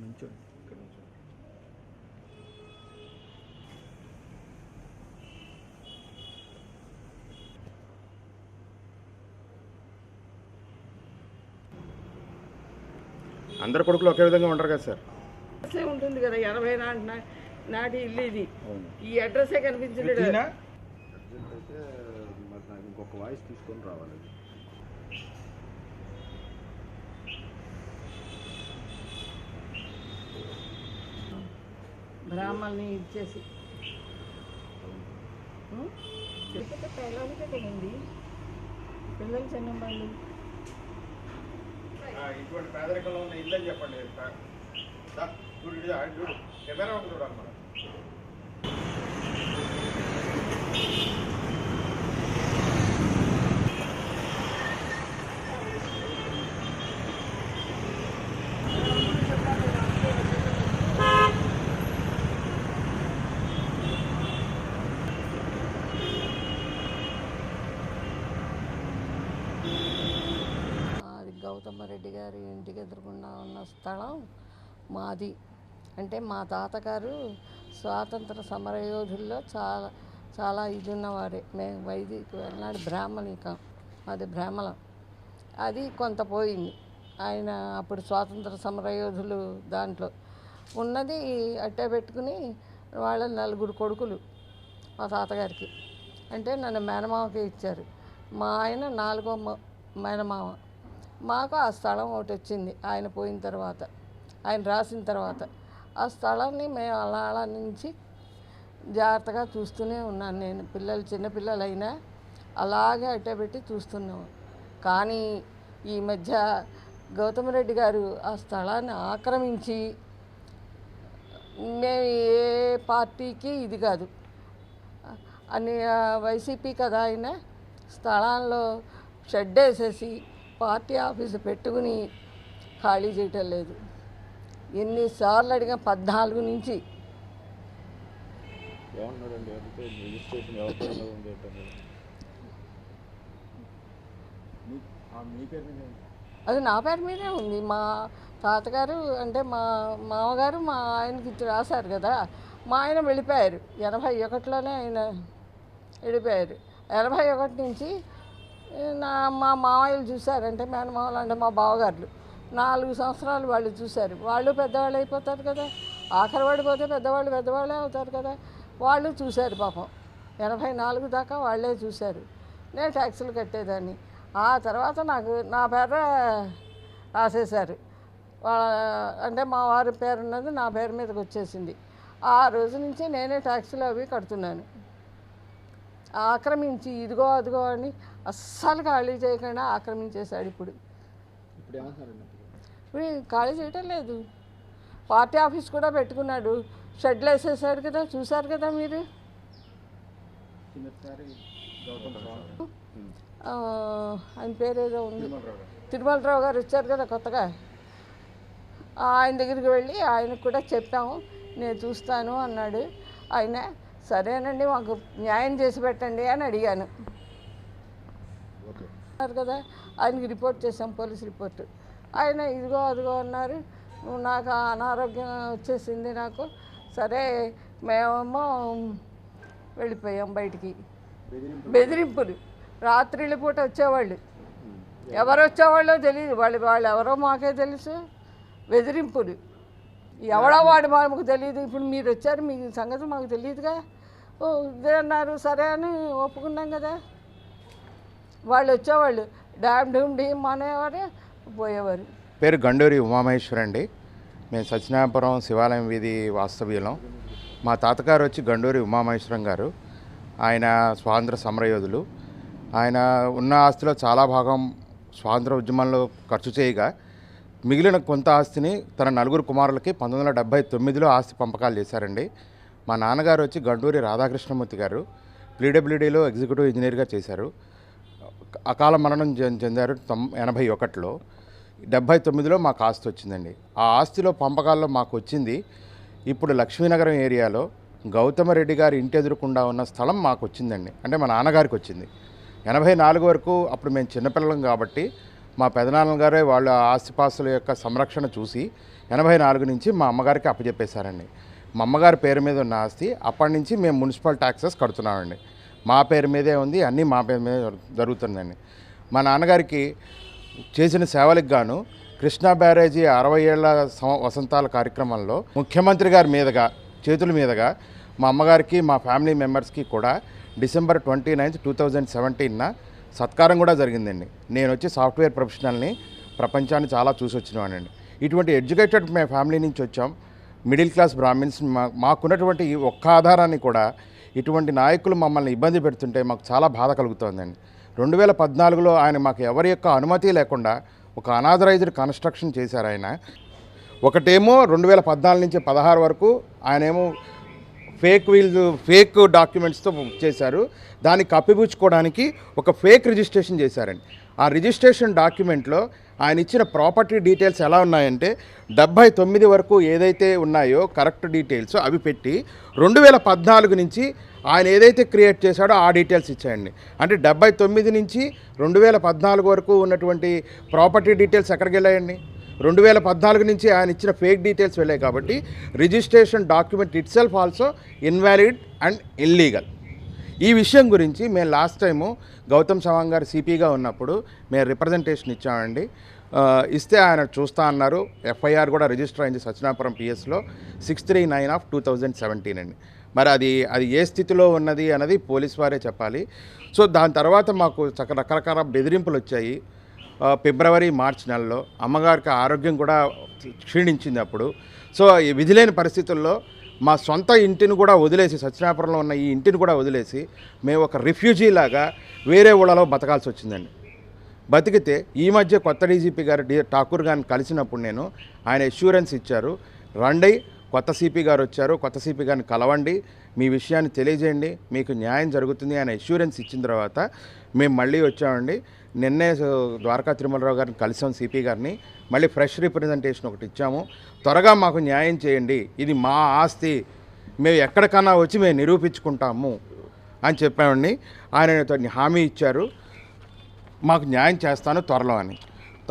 నుంచోండి ఇక్కడ నుంచి అందరు కొడుకులు ఒకే విధంగా ఉంటారు కదా సార్? అసలే ఉంటుంది కదా ఎనభై నాటి నా- నాటి ఇల్లు ఇది. ఈ అడ్రస్సే కనిపించలేదు. అయితే మరి నాకు ఇంకొక వాయిస్ తీసుకొని రావాలి. బ్రాహ్మణ్ని ఇచ్చేసి పిల్లలకి ఉంది పిల్లలు చిన్న వాళ్ళు ఇటువంటి పేదరికంలో ఉన్న ఇల్లు అని చెప్పండి దా, చూడు ఇటు అటు చూడు. కెమెరా ఒకటి చూడాలి మనం. గౌతమ్మ రెడ్డి గారి ఇంటికి ఎదురుకుండా ఉన్న స్థలం మాది. అంటే మా తాతగారు స్వాతంత్ర సమరయోధుల్లో చాలా చాలా ఇది ఉన్నవారే మేము వైదిక వెళ్ళినాడు బ్రాహ్మణికం. అది బ్రాహ్మణం. అది కొంత పోయింది. ఆయన అప్పుడు స్వాతంత్ర సమరయోధులు దాంట్లో. ఉన్నది అట్టే పెట్టుకుని వాళ్ళ నలుగురు కొడుకులు మా తాతగారికి. అంటే నన్ను మేనమామకి ఇచ్చారు. మా ఆయన నాలుగో మేనమామ మాకు ఆ స్థలం ఒకటి వచ్చింది ఆయన పోయిన తర్వాత ఆయన రాసిన తర్వాత. ఆ స్థలాన్ని మేము అలా అలా నుంచి జాగ్రత్తగా చూస్తూనే ఉన్నాను నేను. పిల్లలు చిన్నపిల్లలైనా అలాగే అట్టబెట్టి చూస్తున్నాము కానీ ఈ మధ్య గౌతమ్ రెడ్డి గారు ఆ స్థలాన్ని ఆక్రమించి మేము ఏ పార్టీకి ఇది కాదు. అని వైసీపీ కదా ఆయన స్థలాల్లో షెడ్ వేసేసి పార్టీ ఆఫీసు పెట్టుకుని ఖాళీ చేయటం లేదు. ఎన్నిసార్లు అడిగా పద్నాలుగు నుంచి. అది నా పేరు మీదే ఉంది. మా తాతగారు అంటే మా మామగారు మా ఆయనకి ఇచ్చి రాశారు కదా. మా ఆయన వెళ్ళిపోయారు. ఎనభై ఒకటిలోనే ఆయన వెళ్ళిపోయారు. ఎనభై ఒకటి నుంచి నా మా మామయ్యలు చూశారంటే మేనమామలు అంటే మా బావగారులు. నాలుగు సంవత్సరాలు వాళ్ళు చూశారు. వాళ్ళు పెద్దవాళ్ళు అయిపోతారు కదా. ఆఖరి పడిపోతే పెద్దవాళ్ళు పెద్దవాళ్ళే అవుతారు కదా. వాళ్ళు చూశారు పాపం. ఎనభై నాలుగు దాకా వాళ్ళే చూశారు. నేను ట్యాక్సులు కట్టేదాన్ని. ఆ తర్వాత నాకు నా పేర రాసేశారు. వాళ్ళ అంటే మా వారి పేరు ఉన్నది నా పేరు మీదకి వచ్చేసింది. ఆ రోజు నుంచి నేనే ట్యాక్సీలు అవి కడుతున్నాను. ఆక్రమించి ఇదిగో అదిగో అని అస్సలు ఖాళీ చేయకుండా ఆక్రమించేశాడు ఇప్పుడు. ఇప్పుడు ఖాళీ చేయటం లేదు. పార్టీ ఆఫీస్ కూడా పెట్టుకున్నాడు. షెడ్లు వేసేసాడు కదా చూశారు కదా మీరు? ఆయన పేరు ఏదో ఉంది. తిరుమలరావు గారు ఇచ్చారు వచ్చారు కదా కొత్తగా. ఆయన దగ్గరికి వెళ్ళి ఆయనకు కూడా చెప్పాము. నేను చూస్తాను అన్నాడు. ఆయన సరేనండి మాకు న్యాయం చేసి పెట్టండి అని అడిగాను. అన్నారు కదా ఆయనకి రిపోర్ట్ చేసాం పోలీస్ రిపోర్ట్. ఆయన ఇదిగో అదిగో అన్నారు "నువ్వు నాకు అనారోగ్యం వచ్చేసింది నాకు. సరే మేమేమో వెళ్ళిపోయాం బయటికి. బెదిరింపు బెదిరింపులు. రాత్రిళ్ళ పూట వచ్చేవాళ్ళు. ఎవరు వచ్చేవాళ్ళో తెలియదు వాళ్ళు వాళ్ళు ఎవరో మాకే తెలుసు. బెదిరింపులు. ఎవడో వాడు మాకు తెలియదు ఇప్పుడు మీరు వచ్చారు మీ సంగతి మాకు తెలియదుగా. ఓ ఇదే అన్నారు. సరే అని ఒప్పుకున్నాం కదా. వాళ్ళు వచ్చేవాళ్ళు. డామ్ డూమ్ డీమ్ అనేవారు పోయేవారు. పేరు గండూరి ఉమామహేశ్వర్ అండి. మేము సత్యనాపురం శివాలయం వీధి వాస్తవ్యులం. మా తాతగారు వచ్చి గండూరి ఉమామహేశ్వరం గారు. ఆయన స్వాతంత్ర సమరయోధులు. ఆయన ఉన్న ఆస్తిలో చాలా భాగం స్వాతంత్ర ఉద్యమంలో ఖర్చు చేయగా మిగిలిన కొంత ఆస్తిని తన నలుగురు కుమారులకి పంతొమ్మిది వందల డెబ్బై తొమ్మిదిలో ఆస్తి పంపకాలు చేశారండి. మా నాన్నగారు వచ్చి గండూరి రాధాకృష్ణమూర్తి గారు పీడబ్ల్యూడీలో ఎగ్జిక్యూటివ్ ఇంజనీర్గా చేశారు. అకాల మరణం చెందారు తొమ్ ఎనభై ఒకటిలో. డెబ్భై తొమ్మిదిలో మాకు ఆస్తి వచ్చిందండి. ఆ ఆస్తిలో పంపకాల్లో మాకు వచ్చింది. ఇప్పుడు లక్ష్మీనగరం ఏరియాలో గౌతమరెడ్డి గారి ఇంటి ఎదురుకుండా ఉన్న స్థలం మాకు వచ్చిందండి. అంటే మా నాన్నగారికి వచ్చింది. ఎనభై నాలుగు వరకు అప్పుడు మేము చిన్నపిల్లలం కాబట్టి మా పెదనాన్నగారే వాళ్ళ ఆస్తిపాస్తుల యొక్క సంరక్షణ చూసి ఎనభై నాలుగు నుంచి మా అమ్మగారికి అప్పచెప్పేశారండి మా అమ్మగారి పేరు మీద ఉన్న ఆస్తి అప్పటి నుంచి మేము మున్సిపల్ ట్యాక్సెస్ కడుతున్నామండి. మా పేరు మీదే ఉంది అన్నీ మా పేరు మీద జరుగుతుందండి మా నాన్నగారికి చేసిన సేవలకు గాను కృష్ణా బ్యారేజీ అరవై ఏళ్ళ వసంతాల కార్యక్రమంలో ముఖ్యమంత్రి గారి మీదుగా చేతుల మీదుగా మా అమ్మగారికి మా ఫ్యామిలీ మెంబర్స్కి కూడా December twenty ninth two thousand సెవెంటీన్న సత్కారం కూడా జరిగిందండి. నేను వచ్చి సాఫ్ట్వేర్ ప్రొఫెషనల్ని ప్రపంచాన్ని చాలా చూసి వచ్చినవాడిని ఇటువంటి ఎడ్యుకేటెడ్ మే ఫ్యామిలీ నుంచి వచ్చాం. మిడిల్ క్లాస్ బ్రాహ్మిన్స్ మా మాకున్నటువంటి ఈ ఒక్క ఆధారాన్ని కూడా ఇటువంటి నాయకులు మమ్మల్ని ఇబ్బంది పెడుతుంటే మాకు చాలా బాధ కలుగుతోందండి. రెండు వేల పద్నాలుగులో ఆయన మాకు ఎవరి యొక్క అనుమతి లేకుండా ఒక అనాథరైజ్డ్ కన్స్ట్రక్షన్ చేశారు ఆయన. ఒకటేమో రెండు వేల పద్నాలుగు నుంచి పదహారు వరకు ఆయనేమో ఫేక్ వీల్స్ ఫేక్ డాక్యుమెంట్స్తో చేశారు. దాన్ని కప్పిపుచ్చుకోవడానికి ఒక ఫేక్ రిజిస్ట్రేషన్ చేశారండి. ఆ రిజిస్ట్రేషన్ డాక్యుమెంట్లో ఆయన ఇచ్చిన ప్రాపర్టీ డీటెయిల్స్ ఎలా ఉన్నాయంటే డెబ్బై తొమ్మిది వరకు ఏదైతే ఉన్నాయో కరెక్ట్ డీటెయిల్స్ అవి పెట్టి రెండు వేల పద్నాలుగు నుంచి ఆయన ఏదైతే క్రియేట్ చేశాడో ఆ డీటెయిల్స్ ఇచ్చాయండి. అంటే డెబ్బై తొమ్మిది నుంచి రెండు వేల పద్నాలుగు వరకు ఉన్నటువంటి ప్రాపర్టీ డీటెయిల్స్ ఎక్కడికి వెళ్ళాయండి? రెండు వేల పద్నాలుగు నుంచి ఆయన ఇచ్చిన ఫేక్ డీటెయిల్స్ వెళ్ళాయి కాబట్టి registration document itself also invalid and illegal. ఈ విషయం గురించి మేము లాస్ట్ టైము గౌతమ్ సవాంగ్ గారు సిపిగా ఉన్నప్పుడు మేము రిప్రజెంటేషన్ ఇచ్చామండి. ఇస్తే ఆయన చూస్తా అన్నారు. ఎఫ్ఐఆర్ కూడా రిజిస్టర్ అయింది Satyanapuram పిఎస్లో six three nine of two thousand seventeen అండి. మరి అది అది ఏ స్థితిలో ఉన్నది అన్నది పోలీస్ వారే చెప్పాలి. సో దాని తర్వాత మాకు చక్క రకరకాల బెదిరింపులు వచ్చాయి. ఫిబ్రవరి మార్చ్ నెలలో అమ్మగారికి ఆరోగ్యం కూడా క్షీణించింది అప్పుడు. సో ఈ విధిలేని పరిస్థితుల్లో మా సొంత ఇంటిని కూడా వదిలేసి సత్యనాపురంలో ఉన్న ఈ ఇంటిని కూడా వదిలేసి మేము ఒక రిఫ్యూజీ లాగా వేరే ఊళ్ళలో బతకాల్సి వచ్చిందండి. బతికితే ఈ మధ్య కొత్త డీజీపీ గారు డి ఠాకూర్ గారిని కలిసినప్పుడు నేను ఆయన ఎష్యూరెన్స్ ఇచ్చారు. రండి కొత్త సిపి గారు వచ్చారు కొత్త సిపి గారిని కలవండి మీ విషయాన్ని తెలియజేయండి మీకు న్యాయం జరుగుతుంది అనే అష్యూరెన్స్ ఇచ్చిన తర్వాత మేము మళ్ళీ వచ్చామండి. నిన్నే ద్వారకా తిరుమలరావు గారిని కలిసాం సిపి గారిని. మళ్ళీ ఫ్రెష్ రిప్రజెంటేషన్ ఒకటి ఇచ్చాము. త్వరగా మాకు న్యాయం చేయండి. ఇది మా ఆస్తి. మేము ఎక్కడికన్నా వచ్చి మేము నిరూపించుకుంటాము అని చెప్పామండి. ఆయన హామీ ఇచ్చారు. మాకు న్యాయం చేస్తాను త్వరలో అని.